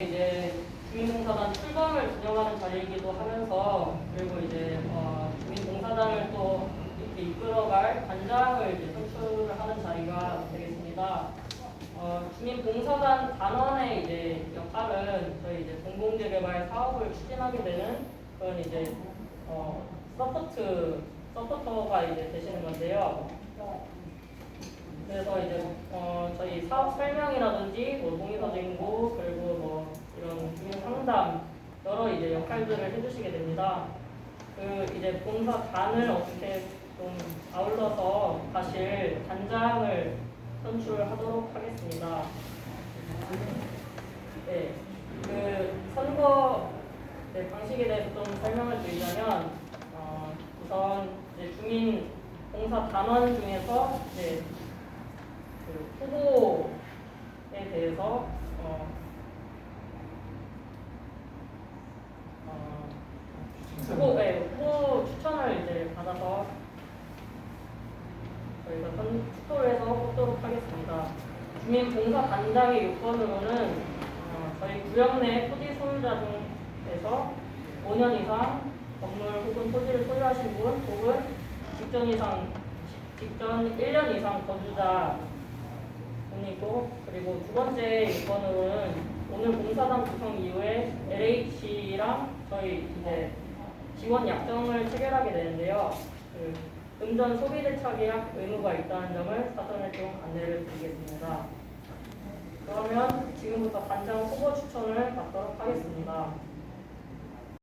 이제 주민봉사단 출범을 기념하는 자리이기도 하면서 그리고 이제 어, 주민봉사단을 또 이렇게 이끌어갈 단장을 이제 선출하는 자리가 되겠습니다. 어, 주민봉사단 단원의 이제 역할은 저희 이제 공공재개발 사업을 추진하게 되는 그런 이제 어, 서포트 서포터가 이제 되시는 건데요. 그래서 이제 어, 저희 사업 설명이라든지 뭐 그리고 뭐 이런 주민 상담 여러 이제 역할들을 해주시게 됩니다. 그 이제 봉사단을 어떻게 좀 아울러서 가실 단장을 선출하도록 하겠습니다. 네, 그 선거 네, 방식에 대해서 좀 설명을 드리자면 어, 우선 이제 주민 봉사 단원 중에서 이제 그 후보에 대해서 어, 어, 후보, 네, 후보 추천을 이제 받아서 저희가 선, 뽑도록 하겠습니다. 주민봉사 단장의 요건으로는 어, 저희 구역 내 토지 소유자 중에서 5년 이상 건물 혹은 토지를 소유하신 분 혹은 직전 이상 직전 1년 이상 거주자 분이고 그리고 두 번째 요건으로는 오늘 봉사단 구성 이후에 LH랑 저희 이제 지원 약정을 체결하게 되는데요. 그 금전 소비 대차 계약 의무가 있다는 점을 사전에 좀 안내를 드리겠습니다. 그러면 지금부터 단장 후보 추천을 받도록 하겠습니다.